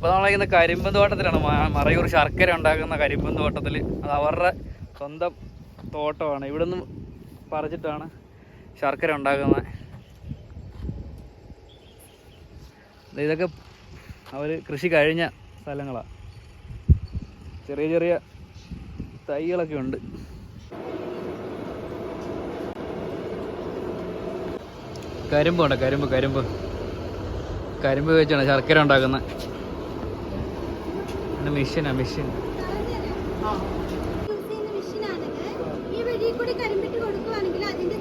അപ്പോൾ നമ്മളിങ്ങനെ കരിമ്പ് തോട്ടത്തിലാണ് മറയൂർ ശർക്കര ഉണ്ടാക്കുന്ന കരിമ്പ് തോട്ടത്തിൽ അത് അവരുടെ സ്വന്തം തോട്ടമാണ്. ഇവിടെ നിന്ന് പറിച്ചിട്ടാണ് ശർക്കര ഉണ്ടാക്കുന്നത്. ഇതൊക്കെ അവർ കൃഷി കഴിഞ്ഞ സ്ഥലങ്ങളാണ് ചെറിയ ചെറിയ തൈകളൊക്കെ ഉണ്ട്. കരിമ്പുണ്ട് കരിമ്പ് കരിമ്പ്. കരിമ്പ് വെച്ചാണ് ശർക്കര ഉണ്ടാക്കുന്നത്. മെഷീനാ മെഷീൻ ഈ വഴി കൂടി കരിമ്പിട്ട് അവിടെ അതിന്റെ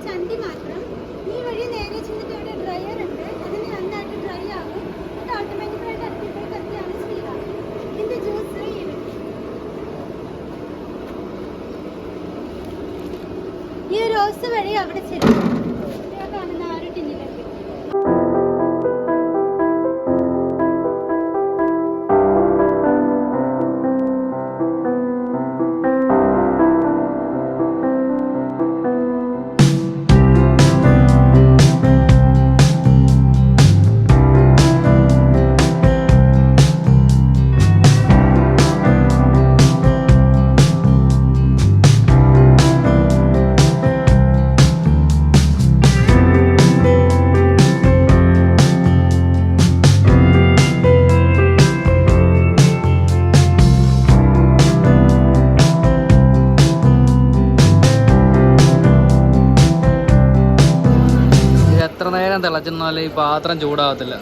എത്ര നേരം തിളച്ചെന്നാലും ഈ പാത്രം ചൂടാകത്തില്ല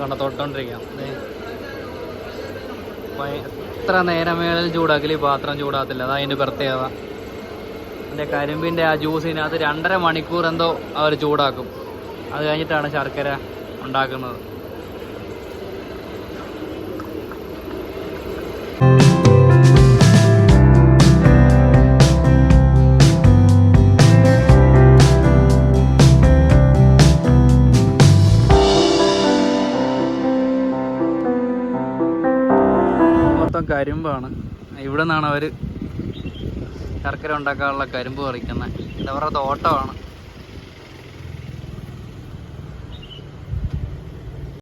കണ്ട തൊട്ടോണ്ടിരിക്കാം. എത്ര നേരം വേണേലും ചൂടാക്കില്ല ഈ പാത്രം ചൂടാകത്തില്ല അതാ അതിന്റെ പ്രത്യേകത. എന്റെ കരിമ്പിന്റെ ആ ജ്യൂസിനകത്ത് രണ്ടര മണിക്കൂർ എന്തോ അവർ ചൂടാക്കും. അത് കഴിഞ്ഞിട്ടാണ് ശർക്കര ഉണ്ടാക്കുന്നത്. മൊത്തം കരിമ്പാണ്. ഇവിടെ നിന്നാണ് അവർ ശർക്കര ഉണ്ടാക്കാനുള്ള കരിമ്പ് പറിക്കുന്നത് അവരുടെ തോട്ടമാണ്.